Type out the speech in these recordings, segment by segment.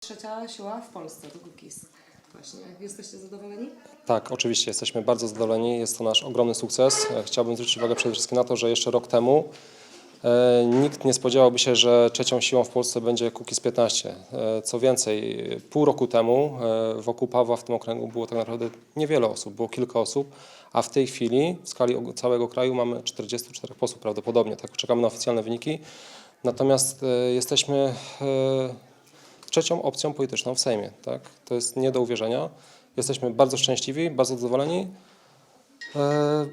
trzecia siła w Polsce, to Cookies. Właśnie, jesteście zadowoleni? Tak, oczywiście jesteśmy bardzo zadowoleni. Jest to nasz ogromny sukces. E, Chciałbym zwrócić uwagę przede wszystkim na to, że jeszcze rok temu e, nikt nie spodziewałby się, że trzecią siłą w Polsce będzie Kukiz 15. E, co więcej, pół roku temu e, wokół Pawła w tym okręgu było tak naprawdę niewiele osób, było kilka osób, a w tej chwili w skali całego kraju mamy 44 posłów prawdopodobnie. Tak, czekamy na oficjalne wyniki. Natomiast e, jesteśmy e, trzecią opcją polityczną w Sejmie. Tak? To jest nie do uwierzenia. Jesteśmy bardzo szczęśliwi, bardzo zadowoleni. E,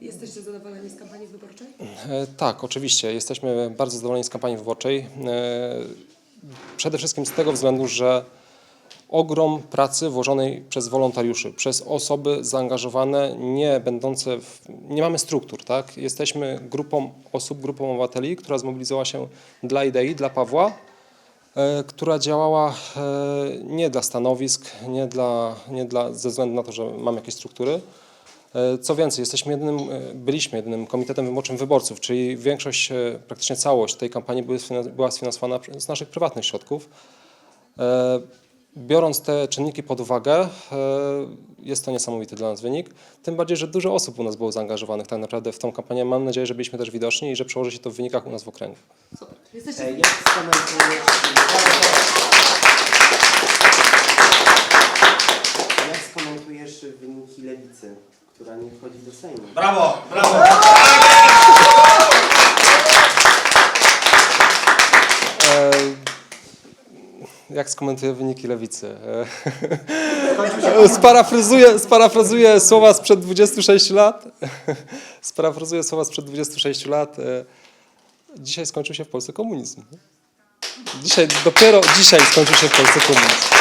Jesteście zadowoleni z kampanii wyborczej? e, tak, oczywiście. Jesteśmy bardzo zadowoleni z kampanii wyborczej. E, przede wszystkim z tego względu, że ogrom pracy włożonej przez wolontariuszy, przez osoby zaangażowane, nie będące, w, nie mamy struktur, tak? Jesteśmy grupą osób, grupą obywateli, która zmobilizowała się dla idei, dla Pawła, która działała e, nie dla stanowisk, nie dla, nie dla, ze względu na to, że mamy jakieś struktury. E, Co więcej, jesteśmy jedynym, e, byliśmy jedynym komitetem wyborczym wyborców, czyli większość, e, praktycznie całość tej kampanii była sfinansowana z naszych prywatnych środków. E, Biorąc te czynniki pod uwagę, e, jest to niesamowity dla nas wynik. Tym bardziej, że dużo osób u nas było zaangażowanych tak naprawdę w tą kampanię. Mam nadzieję, że byliśmy też widoczni i że przełoży się to w wynikach u nas w okręgu. Super. Jesteście E, Jak skomentujesz, jak skomentujesz wyniki lewicy, która nie wchodzi do Sejmu? Brawo, brawo! E, Jak skomentuję wyniki lewicy? Sparafrazuję, sparafrazuję słowa sprzed 26 lat. Sparafrazuję słowa sprzed 26 lat. E, Dzisiaj skończył się w Polsce komunizm. Dzisiaj, dopiero dzisiaj skończył się w Polsce komunizm.